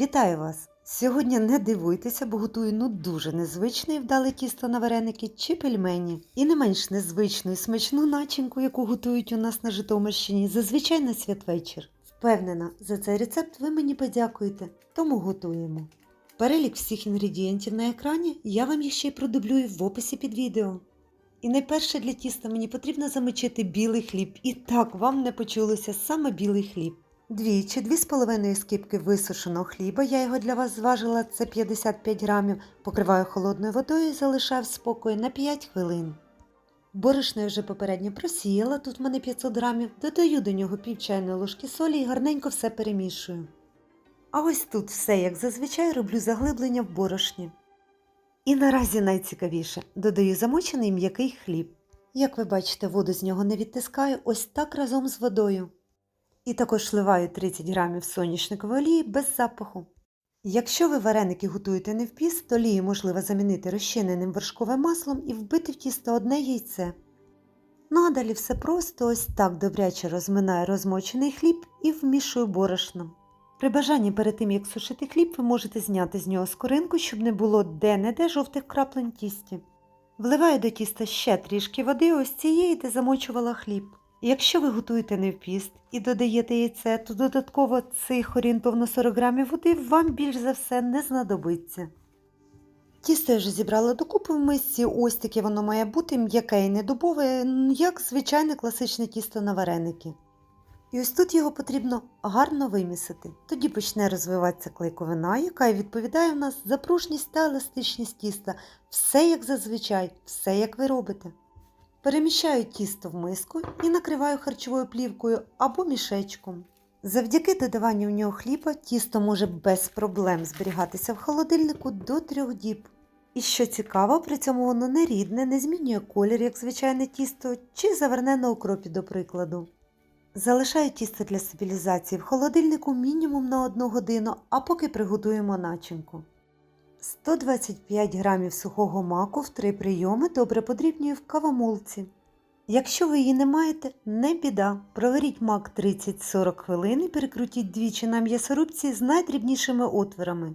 Вітаю вас! Сьогодні не дивуйтеся, бо готую ну дуже незвичне і вдале тісто на вареники чи пельмені. І не менш незвичну і смачну начинку, яку готують у нас на Житомирщині, зазвичай на святвечір. Впевнена, за цей рецепт ви мені подякуєте, тому готуємо. Перелік всіх інгредієнтів на екрані я вам їх ще й продублюю в описі під відео. І найперше для тіста мені потрібно замочити білий хліб. І так вам не почулося саме білий хліб. Дві чи дві з половиною скипки висушеного хліба, я його для вас зважила, це 55 грамів, покриваю холодною водою і залишаю в спокої на 5 хвилин. Борошно я вже попередньо просіяла, тут в мене 500 грамів, додаю до нього пів чайної ложки солі і гарненько все перемішую. А ось тут все, як зазвичай, роблю заглиблення в борошні. І наразі найцікавіше додаю замочений м'який хліб. Як ви бачите, воду з нього не відтискаю ось так разом з водою. І також вливаю 30 грамів соняшникової олії без запаху. Якщо ви вареники готуєте не в піст, то олію можливо замінити розчиненим вершковим маслом і вбити в тісто одне яйце. Ну а далі все просто ось так добряче розминаю розмочений хліб і вмішую борошно. При бажанні перед тим, як сушити хліб, ви можете зняти з нього скоринку, щоб не було де-не-де жовтих краплень тісті. Вливаю до тіста ще трішки води, ось цієї, де замочувала хліб. Якщо ви готуєте не в піст і додаєте яйце, то додатково цих орієнтовно 40 грамів води вам більш за все не знадобиться. Тісто я вже зібрала докупи в мисці, ось таке воно має бути м'яке і недубове, як звичайне класичне тісто на вареники. І ось тут його потрібно гарно вимісити. Тоді почне розвиватися клейковина, яка відповідає в нас за пружність та еластичність тіста. Все як зазвичай, все як ви робите. Переміщаю тісто в миску і накриваю харчовою плівкою або мішечком. Завдяки додаванню в нього хліба тісто може без проблем зберігатися в холодильнику до трьох діб. І що цікаво, при цьому воно не рідне, не змінює колір, як звичайне тісто, чи заверне на окропі, до прикладу. Залишаю тісто для стабілізації в холодильнику мінімум на 1 годину, а поки приготуємо начинку. 125 грамів сухого маку в три прийоми добре подрібнюю в кавомолці. Якщо ви її не маєте, не біда. Проваріть мак 30-40 хвилин і перекрутіть двічі на м'ясорубці з найдрібнішими отворами.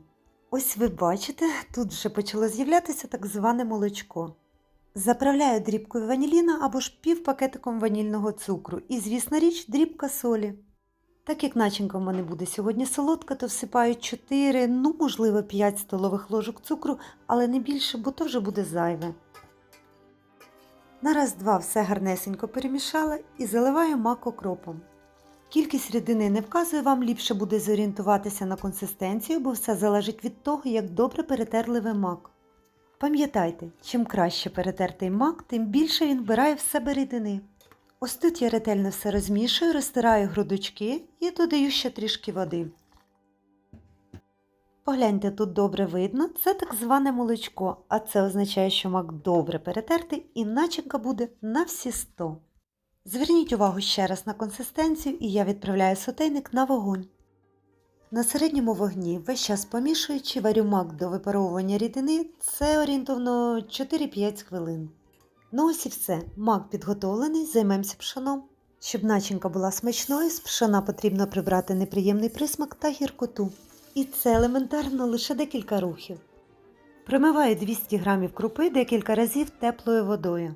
Ось ви бачите, тут вже почало з'являтися так зване молочко. Заправляю дрібкою ваніліна або ж півпакетиком ванільного цукру і, звісна річ, дрібка солі. Так як начинка в мене буде сьогодні солодка, то всипаю 4, ну, можливо, 5 столових ложок цукру, але не більше, бо то вже буде зайве. На раз-два все гарнесенько перемішала і заливаю мак окропом. Кількість рідини не вказує вам, ліпше буде зорієнтуватися на консистенцію, бо все залежить від того, як добре перетерли ви мак. Пам'ятайте, чим краще перетертий мак, тим більше він вбирає в себе рідини. Ось тут я ретельно все розмішую, розтираю грудочки і додаю ще трішки води. Погляньте, тут добре видно, це так зване молочко, а це означає, що мак добре перетертий і начинка буде на всі 100. Зверніть увагу ще раз на консистенцію і я відправляю сотейник на вогонь. На середньому вогні весь час помішуючи варю мак до випаровування рідини, це орієнтовно 4-5 хвилин. Ну ось і все, мак підготовлений, займемося пшоном. Щоб начинка була смачною, з пшона потрібно прибрати неприємний присмак та гіркоту. І це елементарно лише декілька рухів. Промиваю 200 г крупи декілька разів теплою водою.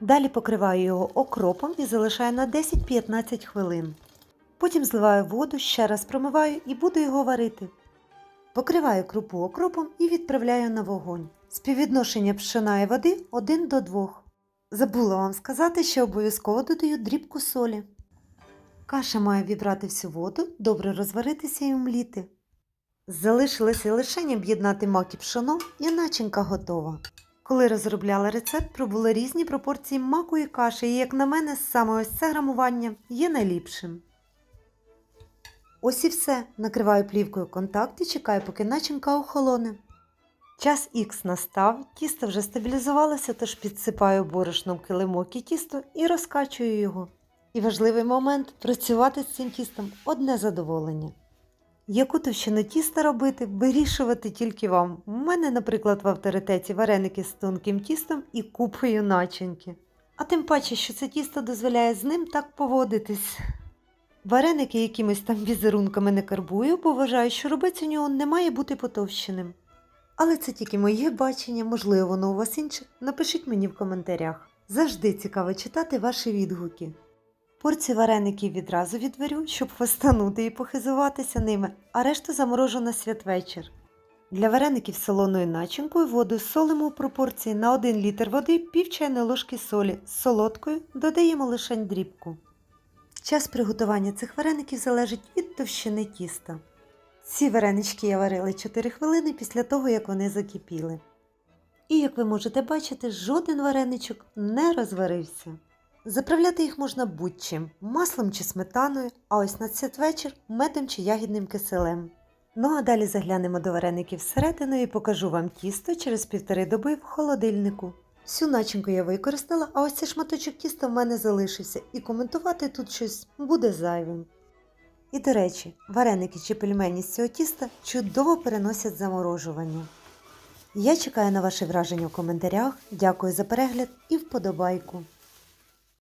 Далі покриваю його окропом і залишаю на 10-15 хвилин. Потім зливаю воду, ще раз промиваю і буду його варити. Покриваю крупу окропом і відправляю на вогонь. Співвідношення пшена і води 1 до 2. Забула вам сказати, що обов'язково додаю дрібку солі. Каша має вібрати всю воду, добре розваритися і умліти. Залишилося лише об'єднати мак і пшоно, і начинка готова. Коли розробляла рецепт, пробула різні пропорції маку і каші, і, як на мене, саме ось це грамування є найліпшим. Ось і все. Накриваю плівкою контакт і чекаю, поки начинка охолоне. Час Х настав, тісто вже стабілізувалося, тож підсипаю борошном килимок і тісто і розкачую його. І важливий момент працювати з цим тістом одне задоволення. Яку товщину тіста робити, вирішувати тільки вам. У мене, наприклад, в авторитеті вареники з тонким тістом і купою начинки. А тим паче, що це тісто дозволяє з ним так поводитись. Вареники якимись там візерунками не карбую, бо вважаю, що робець у нього не має бути потовщеним. Але це тільки моє бачення, можливо, воно у вас інше. Напишіть мені в коментарях. Завжди цікаво читати ваші відгуки. Порції вареників відразу відварю, щоб фастанути і похизуватися ними, а решту заморожу на святвечір. Для вареників з солоною начинкою воду солимо у пропорції на 1 літр води пів чайної ложки солі. З солодкою додаємо лише дрібку. Час приготування цих вареників залежить від товщини тіста. Ці варенички я варила 4 хвилини після того, як вони закипіли. І як ви можете бачити, жоден вареничок не розварився. Заправляти їх можна будь-чим маслом чи сметаною, а ось на святвечір медом чи ягідним киселем. Ну а далі заглянемо до вареників всередину і покажу вам тісто через півтори доби в холодильнику. Всю начинку я використала, а ось цей шматочок тіста в мене залишився, і коментувати тут щось буде зайвим. І до речі, вареники чи пельмені з цього тіста чудово переносять заморожування. Я чекаю на ваші враження в коментарях. Дякую за перегляд і вподобайку.